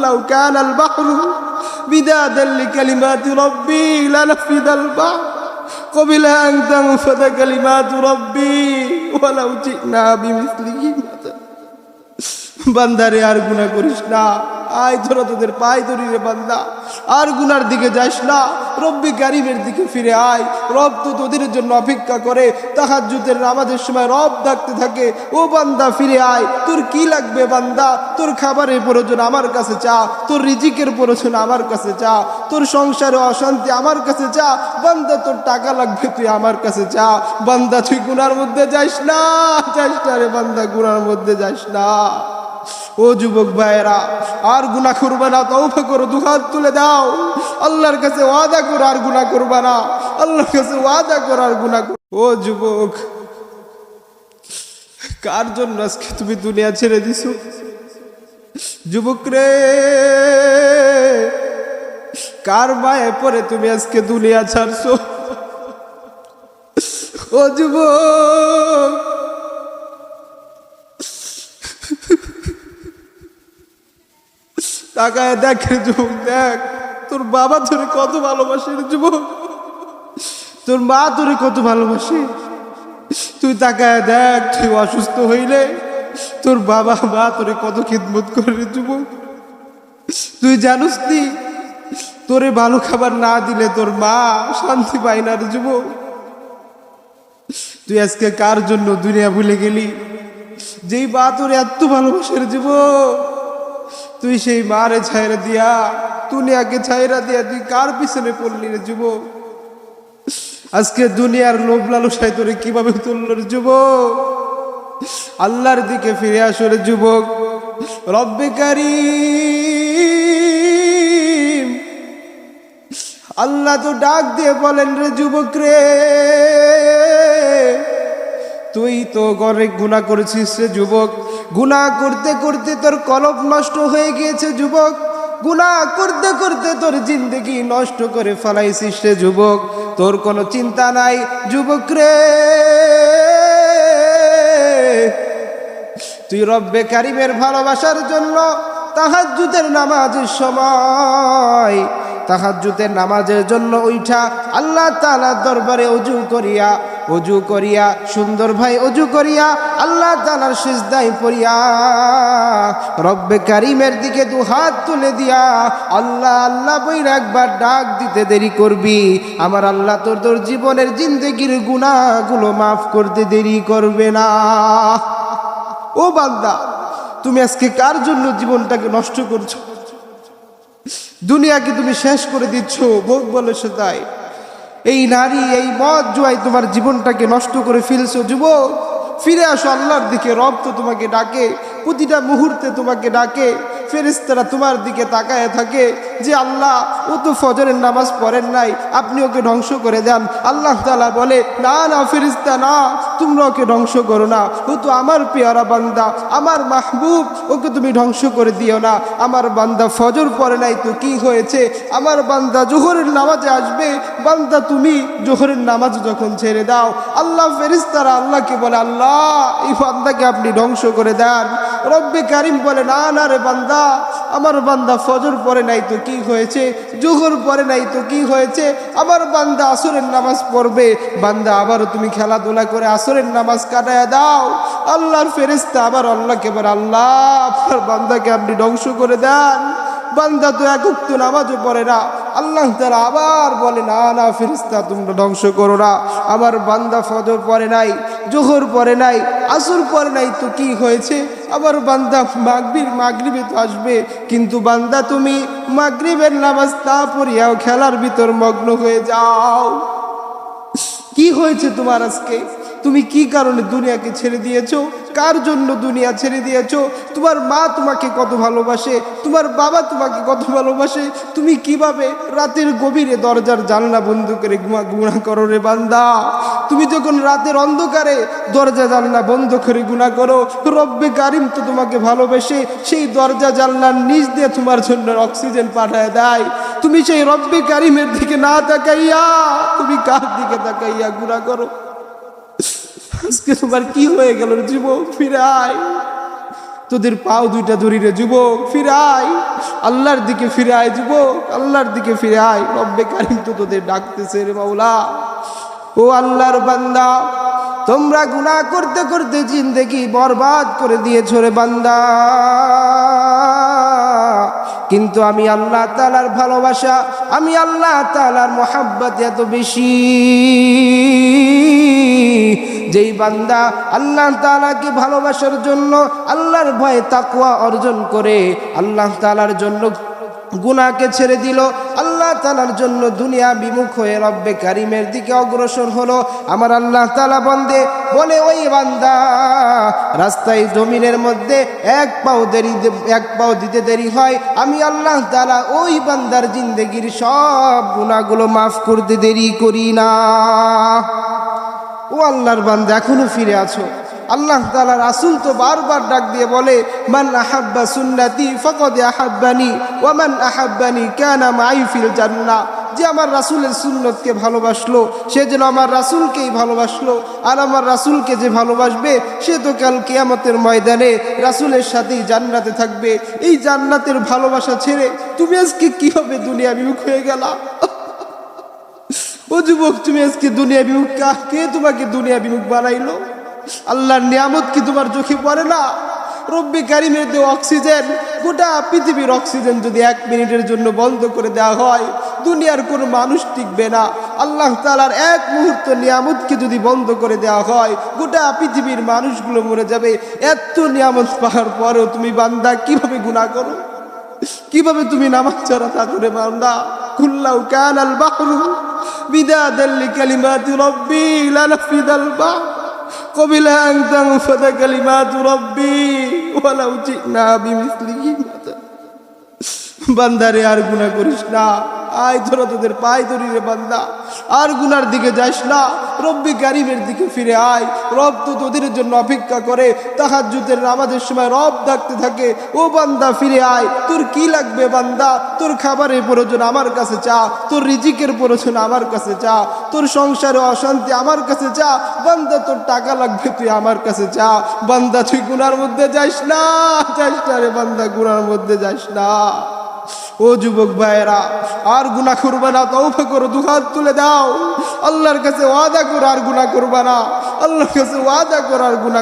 কুল্লাউ Canal বাহরু বিদাদাল লিকালিমাতি রব্বি লানাফিদাল বাহর قبل أن تنفذ كلمات ربي ولو جئنا بمثله مددا বান্দারে আর গুণা করিস না আয় ধরো তোদের পায়ে ধরি রে বান্দা আর গুনার দিকে যাস না, রব্বি গারিবের দিকে ফিরে আয়। রব তো তোদের জন্য অপেক্ষা করে তাহার জুতের নামাজের সময় রব ডাকতে থাকে, ও বান্দা, ফিরে আয়। তোর কি লাগবে বান্দা? তোর খাবারের প্রয়োজন আমার কাছে চা, তোর রিজিকের প্রয়োজন আমার কাছে চা, তোর সংসারে অশান্তি আমার কাছে চা, বান্দা, তোর টাকা লাগবে তুই আমার কাছে চা। বান্দা, তুই গুনার মধ্যে যাস না যাস না রে বান্দা, গুনার মধ্যে যাস না। ও যুবক ভাইয়েরা, আর গুনাহ করবে না তৌফা করো দুহাত তুলে দাও। আল্লাহর কাছে ওয়াদা করো, আর গুনাহ করবে না। আল্লাহর কাছে ওয়াদা করো, আর করো ও যুবক, কার জন্য আজকে তুমি দুনিয়া ছেড়ে দিছো? যুবক রে, কার মায়ে পরে তুমি আজকে দুনিয়া ছাড়ছো? ও যুবক তাকায় দেখ রে যুবক, দেখ, তোর বাবা তোরে কত ভালোবাসে রে যুবক। তোর মা তোরে কত ভালোবাসে। তুই তাকায় দেখ, তুই অসুস্থ হইলে তোর বাবা, মা তোরে কত খিদমত করে রে যুবক। তুই জানুস নি, তোরে ভালো খাবার না দিলে তোর মা শান্তি পায় না রে যুবক। তুই আজকে কার জন্য দুনিয়া ভুলে গেলি? যেই বা তোর এত ভালোবাসার যুবক। তুই সেই মারে ছাইরা দিয়া, দুনিয়াকে ছাইরা দিয়া তুই কার পিছনে পড়লি রে যুবক? আজকে দুনিয়ার লোভ লালসায় তোরে কীভাবে তুলল রে যুবক? আল্লাহর দিকে ফিরে আসো রে যুবক। রব্বে আল্লাহ তো ডাক দিয়ে বলেন রে যুবক রে, তুই তো ঘরে গুণা করেছিস রে যুবক। গুণা করতে করতে তোর কলব নষ্ট হয়ে গিয়েছে, যুবক। গুণা করতে করতে তোর জিন্দগি নষ্ট করে ফেলাইছিস রে যুবক। তোর কোনো চিন্তা নাই, যুবক রে। তুই রব্বে কারিমের ভালোবাসার জন্য তাহাজ্জুদের নামাজের সময়, তাহাজ্জুদের নামাজের জন্য উঠা আল্লাহ তাআলার দরবারে অজু করিয়া অজু করিয়া, সুন্দর ভাই, অজু করিয়া, আল্লাহ তাআলার সিজদায় পড়িয়া, রব্বে কারিমের দিকে দু হাত তুলে দিয়া, আল্লাহ আল্লাহ বইর একবার ডাক দিতে দেরি করবি, আমার আল্লাহ তোর তোর জীবনের জিন্দগির গুণাগুলো মাফ করতে দেরি করবে না। ও বান্দা, তুমি আজকে কার জন্য জীবনটাকে নষ্ট করছ? দুনিয়াকে তুমি শেষ করে দিচ্ছ, ভোগ বলে সে তাই এই নারী, এই মদ জুয়াই তোমার জীবনটাকে নষ্ট করে ফেলছো, যুবক। ফিরে আসো আল্লাহর দিকে, রব তো তোমাকে ডাকে, প্রতিটা মুহূর্তে তোমাকে ডাকে। ফেরেস্তারা তোমার দিকে তাকায় থাকে যে আল্লাহ, ও তো ফজরের নামাজ পড়েন নাই, আপনি ওকে ধ্বংস করে দেন। আল্লাহ তালা বলে, না না ফেরিস্তা না, তোমরা ওকে ধ্বংস করো না। ও তো আমার পেয়ারা বান্দা, আমার মাহবুব, ওকে তুমি ধ্বংস করে দিও না। আমার বান্দা ফজর পড়ে নাই তো কি হয়েছে? আমার বান্দা জোহরের নামাজে আসবে, বান্দা তুমি জোহরের নামাজ যখন ছেড়ে দাও। আল্লাহ ফেরিস্তারা আল্লাহকে বলে, আল্লাহ, এই বান্দাকে আপনি ধ্বংস করে দেন। রব্বে কারিম বলে, না না রে বান্দা, আমার বান্দা ফজর পরে নাই তো কি হয়েছে? জুহর পরে নাই তো কি হয়েছে? আমার বান্দা আসরের নামাজ পড়বে। বান্দা, আবারও তুমি খেলাধুলা করে আসরের নামাজ কাটায় দাও। আল্লাহর ফেরেস্তা আবার আল্লাহকে আবার আল্লাহ আপনার বান্দাকে আপনি ধ্বংস করে দেন। বান্দা তো একক তো নামাজও পড়ে না। আল্লাহ তারা আবার বলে, না না ফেরিস্তা তোমরা ধ্বংস করো না। আমার বান্দা ফজর পরে নাই, জোহর পরে নাই, আসর পরে নাই তো কি হয়েছে? আবার বান্দা মাগরিব, মাগরিবে তো আসবে। কিন্তু বান্দা তুমি মাগরিবের নামাজ তা পড়িয়াও খেলার ভিতর মগ্ন হয়ে যাও। কি হয়েছে তোমার আজকে? তুমি কি কারণে দুনিয়াকে ছেড়ে দিয়েছ? কার জন্য দুনিয়া ছেড়ে দিয়েছ? তোমার মা তোমাকে কত ভালোবাসে? তোমার বাবা তোমাকে কত ভালোবাসে? তুমি কীভাবে রাতের গভীরে দরজার জানলা বন্ধ করে ঘুমা গুণা করো রে বান্দা? তুমি যখন রাতের অন্ধকারে দরজা জানলা বন্ধ করে গুণা করো, রব্বে কারিম তো তোমাকে ভালোবেসে সেই দরজা জানলার নিচ দিয়ে তোমার জন্য অক্সিজেন পাঠায় দেয়। তুমি সেই রব্বে কারিমের দিকে না তাকাইয়া, তুমি কার দিকে তাকাইয়া গুণা করো? আজকে তোমার কি হয়ে গেল জীবন ফিরে আয়। তোদের পাও দুইটা ধরিরে যুবক, ফিরে আয়। আল্লাহর দিকে ফিরে আয় যুবক, আল্লাহর দিকে ফিরে আয়। রব্বে কারিম তো তোদের ডাকতেছে রে মাওলা। ও আল্লাহর বান্দা, তোমরা গুনাহ করতে করতে জিন্দেগি বরবাদ করে দিয়েছ রে বান্দা। কিন্তু আমি আল্লাহ তালার ভালোবাসা, আমি আল্লাহ তালার মোহাব্বত এত বেশি। যেই বান্দা আল্লাহ তালাকে ভালোবাসার জন্য আল্লাহর ভয়ে তাকুয়া অর্জন করে, আল্লাহ তালার জন্য গুনাকে ছেড়ে দিল, আল্লাহ তালার জন্য দুনিয়া বিমুখ হয়ে রব্বে কারিমের দিকে অগ্রসর হলো। আমার আল্লাহ তালা বন্দে, বলে, ওই বান্দা, রাস্তায় জমিনের মধ্যে এক পাও দেরি, এক পাও দিতে দেরি হয়। আমি আল্লাহ তালা ওই বান্দার জিন্দগির সব গুণাগুলো মাফ করতে দেরি করি না। ও আল্লাহর বান্দা, এখনও ফিরে আছো। আল্লাহ তালা রাসুল তো বারবার ডাক দিয়ে বলে, মান আহাব্বা সুন্নাতি ফকদ আহাব্বানি ওয়ামান আহাব্বানি কেন মাই ফিল জান্না যে আমার রাসুলের সুন্নতকে ভালোবাসলো, সে যেন আমার রাসুলকেই ভালোবাসলো। আর আমার রাসুলকে যে ভালোবাসবে, সে তো কাল কেয়ামতের ময়দানে রাসুলের সাথেই জান্নাতে থাকবে। এই জান্নাতের ভালোবাসা ছেড়ে তুমি আজকে কীভাবে দুনিয়া বিমুখ হয়ে গেলা? ও যুবক, তুমি আজকে দুনিয়া বিমুখ কা- তোমাকে দুনিয়া বিমুখ বানাইলো? আল্লাহর নিয়ামত কি তোমার চোখে পড়ে না? রব্বি কারিমের দেওয়া অক্সিজেন, গোটা পৃথিবীর অক্সিজেন যদি এক মিনিটের জন্য বন্ধ করে দেওয়া হয়, দুনিয়ার কোনো মানুষ টিকবে না। আল্লাহ তালার এক মুহূর্ত নিয়ামতকে যদি বন্ধ করে দেওয়া হয়, গোটা পৃথিবীর মানুষগুলো মরে যাবে। এত নিয়ামত পাওয়ার পরেও তুমি বান্দা কীভাবে গুণা করো? কীভাবে তুমি নামাজ চড়া ছাড়া থাকরে বান্দা? কুল্লাউ কান আল বাহরু বিদাদাল লিকালিমাতি রব্বি লানাফিদাল বাহ قبل أن تنفذ كلمات ربي ولو جئنا بمثله مددا বান্দারে আর গুণা করিস না আয় ধরো তোদের পায়ে ধরি রে বান্দা আর গুনার দিকে যাস না রব্বি কারিমের দিকে ফিরে আয়। রব তো তোদের জন্য অপেক্ষা করে। তাহার জুতের নামাজের সময় রব ডাকতে থাকে, ও বান্দা, ফিরে আয়। তোর কি লাগবে বান্দা? তোর খাবারের প্রয়োজন আমার কাছে চা। তোর রিজিকের প্রয়োজন আমার কাছে চা। তোর সংসারে অশান্তি আমার কাছে চা। বান্দা, তোর টাকা লাগবে, তুই আমার কাছে চা। বান্দা, তুই গুনার মধ্যে যাস না যাস না রে বান্দা, গুনার মধ্যে যাস না। ও যুবক ভাইয়েরা, আর গুণা করবে না তৌফা করো, দুহাত তুলে দাও। আল্লাহর কাছে ওয়াদা করো, আর গুণা করবে না। আল্লাহর কাছে ওয়াদা করো, আর গুণা